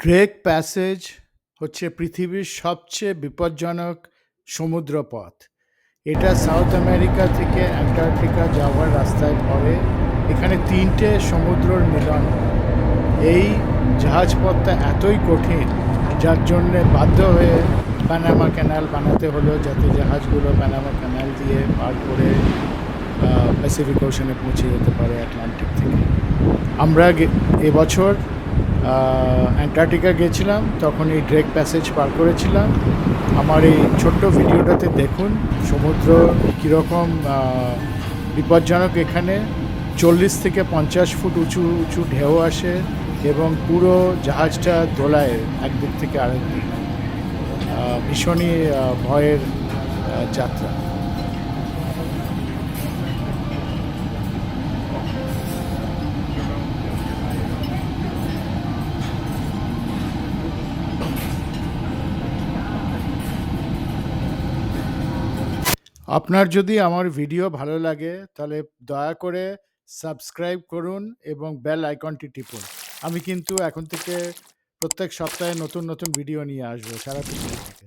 Drake passage হচ্ছে পৃথিবীর সবচেয়ে বিপজ্জনক সমুদ্রপথ। এটা সাউথ আমেরিকা থেকে অ্যান্টার্কটিকা যাওয়ার রাস্তায় পড়ে। এখানে তিনটে সমুদ্রর মিলন। এই জাহাজপথটা এতই কঠিন, যার জন্যে বাধ্য হয়ে প্যানামা ক্যানাল বানাতে হলো, যাতে জাহাজগুলো প্যানামা ক্যানাল দিয়ে পার করে প্যাসিফিক ওশনে পৌঁছে যেতে পারে অ্যাটলান্টিক থেকে। আমরা এবছর অ্যান্টার্কটিকা গেছিলাম তখন এই ড্রেক প্যাসেজ পার করেছিলাম। আমার এই ছোট্ট ভিডিওটাতে দেখুন, সমুদ্র কীরকম বিপজ্জনক এখানে। চল্লিশ থেকে পঞ্চাশ ফুট উঁচু উঁচু ঢেউ আসে এবং পুরো জাহাজটা দোলায় একদিক থেকে আরেক দিক। ভীষণই ভয়ের যাত্রা। আপনার যদি আমার ভিডিও ভালো লাগে, তাহলে দয়া করে সাবস্ক্রাইব করুন এবং বেল আইকনটি টিপুন। আমি কিন্তু এখন থেকে প্রত্যেক সপ্তাহে নতুন নতুন ভিডিও নিয়ে আসব সারা পৃথিবী থেকে।